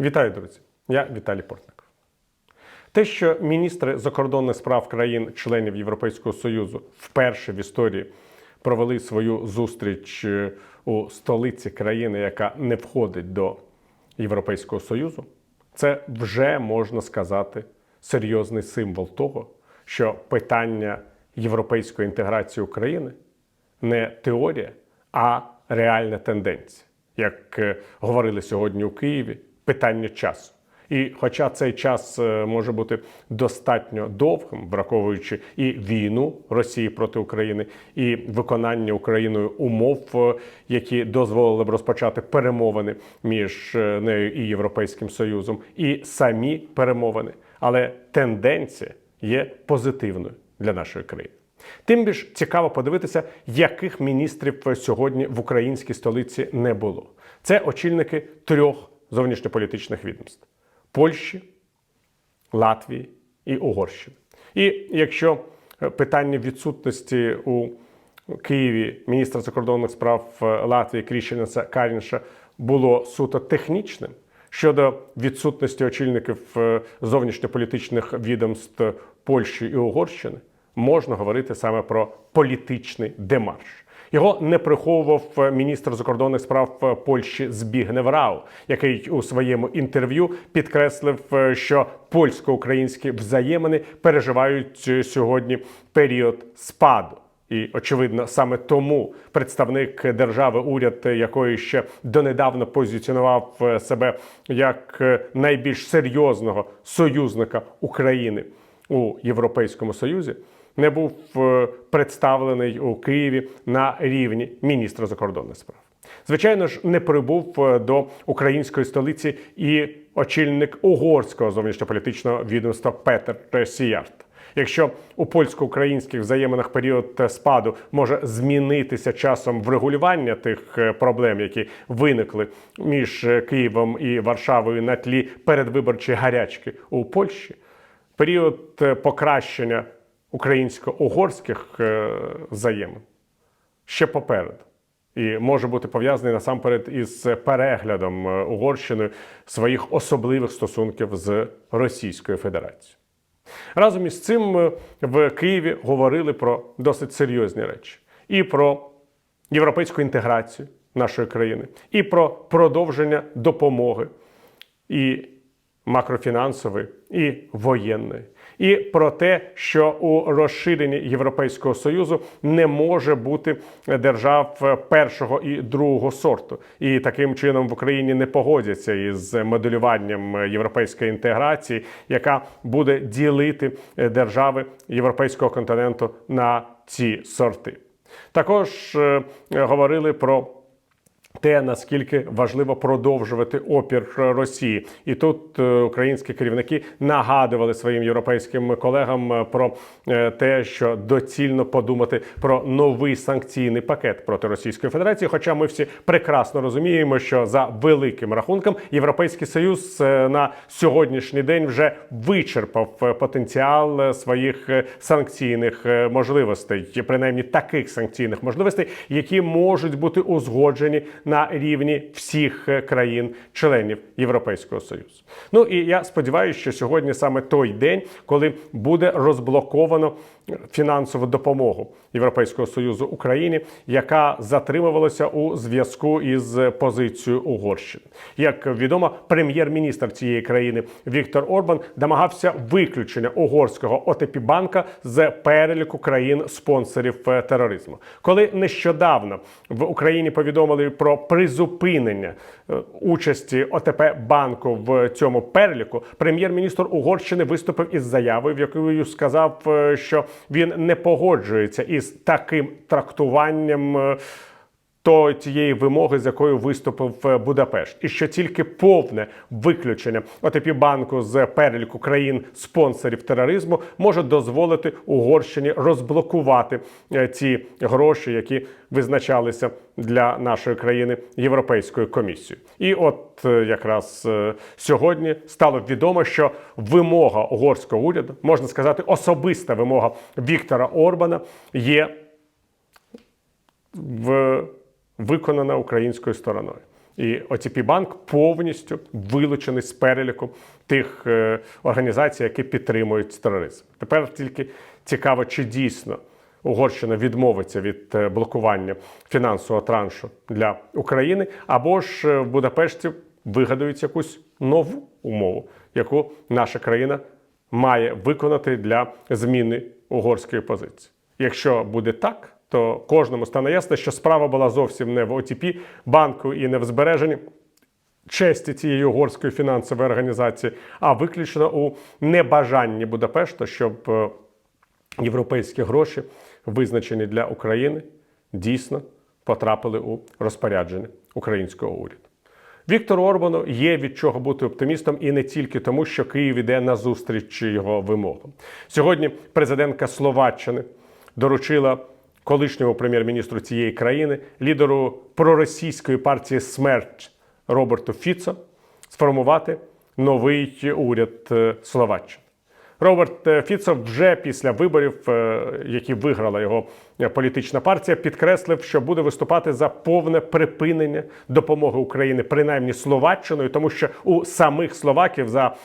Вітаю, друзі! Я Віталій Портников. Те, що міністри закордонних справ країн-членів Європейського Союзу вперше в історії провели свою зустріч е, у столиці країни, яка не входить до Європейського Союзу, це вже можна сказати серйозний символ того, що питання європейської інтеграції України не теорія, а реальна тенденція. Як е, говорили сьогодні у Києві, питання часу. І хоча цей час е, може бути достатньо довгим, враховуючи і війну Росії проти України, і виконання Україною умов, е, які дозволили б розпочати перемовини між е, нею і Європейським Союзом, і самі перемовини, але тенденція є позитивною для нашої країни. Тим більш цікаво подивитися, яких міністрів сьогодні в українській столиці не було. Це очільники трьох зовнішньополітичних відомств: Польщі, Латвії і Угорщини. І якщо е, питання відсутності у Києві міністра закордонних справ е, Латвії Кріщенеса Карінша було суто технічним. Щодо відсутності очільників е, зовнішньополітичних відомств Польщі і Угорщини, можна говорити саме про політичний демарш. Його не приховував е, міністр закордонних справ е, Польщі Збігнев Рау, який у своєму інтерв'ю підкреслив, е, що польсько-українські взаємини переживають сьогодні період спаду. І очевидно, саме тому представник держави, уряд якої ще донедавна позиціонував себе як найбільш серйозного союзника України у Європейському Союзі, не був е, представлений у Києві на рівні міністра закордонних справ. Звичайно ж, не прибув е, до української столиці і очільник угорського зовнішньополітичного відомства Петер Сіярт. Якщо у польсько-українських взаєминах період спаду може змінитися часом врегулювання тих е, проблем, які виникли між Києвом і Варшавою на тлі передвиборчої гарячки у Польщі, період покращення українсько-угорських е, взаємин ще попереду. І може бути пов'язаний насамперед із переглядом е, Угорщиною своїх особливих стосунків з Російською Федерацією. Разом із цим е, в Києві говорили про досить серйозні речі: і про європейську інтеграцію нашої країни, і про продовження допомоги, і макрофінансової, і воєнної, і про те, що у розширенні Європейського союзу не може бути держав першого і другого сорту, і таким чином в Україні не погодяться із моделюванням європейської інтеграції, яка буде ділити держави європейського континенту на ці сорти. Також е, говорили про те, наскільки важливо продовжувати опір Росії, і тут е, українські керівники нагадували своїм європейським колегам е, про е, те, що доцільно подумати про новий санкційний пакет проти Російської Федерації. Хоча ми всі прекрасно розуміємо, що за великим рахунком Європейський Союз на сьогоднішній день вже вичерпав потенціал своїх санкційних можливостей, принаймні таких санкційних можливостей, які можуть бути узгоджені на рівні всіх е, країн-членів Європейського Союзу. Ну і я сподіваюся, що сьогодні саме той день, коли буде розблоковано фінансову допомогу Європейського Союзу Україні, яка затримувалася у зв'язку із позицією Угорщини. Як відомо, прем'єр-міністр цієї країни Віктор Орбан домагався виключення угорського ОТП банка з переліку країн-спонсорів е, тероризму. Коли нещодавно в Україні повідомили про призупинення е, участі ОТП банку в цьому переліку, прем'єр-міністр Угорщини виступив із заявою, в якою сказав, е, що він не погоджується із таким трактуванням. То тієї вимоги, з якою виступив е, Будапешт, і що тільки повне виключення ОТП банку з переліку країн спонсорів тероризму може дозволити Угорщині розблокувати е, ці гроші, які визначалися для нашої країни Європейською комісією. І от е, якраз сьогодні стало відомо, що вимога угорського уряду, можна сказати, особиста вимога Віктора Орбана є в виконана українською стороною. І ОТП банк повністю вилучений з переліку тих е, організацій, які підтримують тероризм. Тепер тільки цікаво, чи дійсно Угорщина відмовиться від е, блокування фінансового траншу для України, або ж е, в Будапешті вигадають якусь нову умову, яку наша країна має виконати для зміни угорської позиції. Якщо буде так, то кожному стане ясно, що справа була зовсім не в ОТП банку і не в збереженні честі цієї угорської фінансової організації, а виключно у небажанні Будапешта, щоб е, європейські гроші, визначені для України, дійсно потрапили у розпорядження українського уряду. Віктору Орбану є від чого бути оптимістом і не тільки тому, що Київ іде на зустріч його вимогам. Сьогодні президентка Словаччини доручила колишньому прем'єр-міністру цієї країни, лідеру проросійської партії Смерть Роберту Фіцо, сформувати новий уряд е, Словаччини. Роберт е, Фіцо вже після виборів, е, які виграла його політична партія, підкреслив, що буде виступати за повне припинення допомоги України, принаймні Словаччиною, тому що у самих словаків за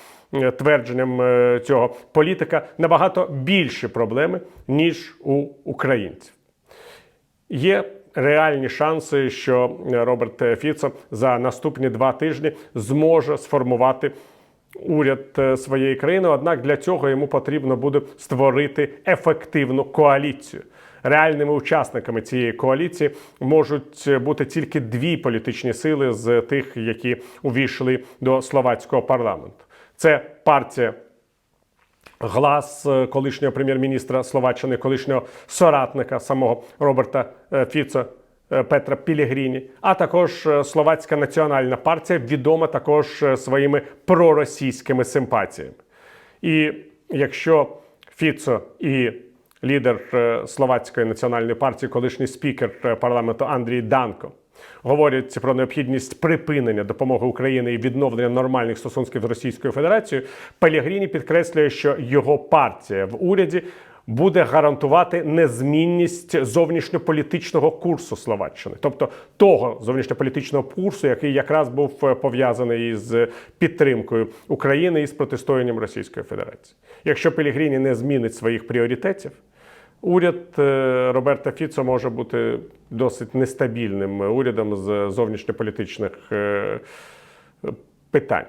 твердженням цього політика набагато більші проблеми ніж у українців. Є реальні шанси, що Роберт Фіцо за наступні два тижні зможе сформувати уряд е, своєї країни. Однак для цього йому потрібно буде створити ефективну коаліцію. Реальними учасниками цієї коаліції можуть бути тільки дві політичні сили з тих, які увійшли до словацького парламенту. Це партія глас е, колишнього прем'єр-міністра Словаччини, колишнього соратника самого Роберта е, Фіцо е, Петра Пілігріні, а також Словацька національна партія, відома також своїми проросійськими симпатіями. І якщо Фіцо і лідер Словацької національної партії, колишній спікер парламенту Андрій Данко, говорять про необхідність припинення допомоги Україні і відновлення нормальних стосунків з Російською Федерацією, Пелігріні підкреслює, що його партія в уряді буде гарантувати незмінність зовнішньополітичного курсу Словаччини, тобто того зовнішньополітичного курсу, який якраз був е, пов'язаний із підтримкою України і з протистоянням Російської Федерації. Якщо Пелігріні не змінить своїх пріоритетів, Уряд е, Роберта Фіцо може бути досить нестабільним урядом з зовнішньополітичних е, питань.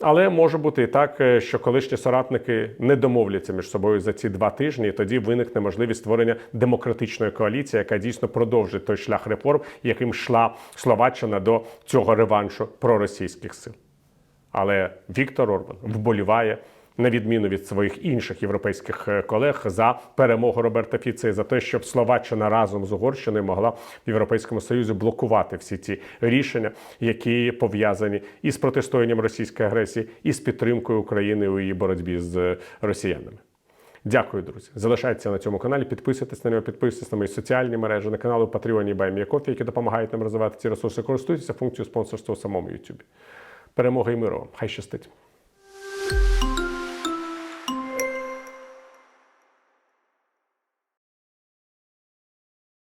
Але може бути і так, е, що колишні соратники не домовляться між собою за ці два тижні, і тоді виникне можливість створення демократичної коаліції, яка дійсно продовжить той шлях реформ, яким йшла Словаччина до цього реваншу проросійських сил. Але Віктор Орбан вболіває на відміну від своїх інших європейських е, колег за перемогу Роберта Фіце за те, щоб Словаччина разом з Угорщиною могла в Європейському Союзі блокувати всі ті рішення, які пов'язані із протистоянням російської агресії, і з підтримкою України у її боротьбі з росіянами. Дякую, друзі. Залишайтеся на цьому каналі, підписуйтесь на нього, підписуйтесь на мої соціальні мережі, на канали Patreon і BuyMeACoffee, які допомагають нам розвивати ці ресурси. Користуйтеся функцією спонсорства у самому YouTube. Перемоги і миру. Хай щастить!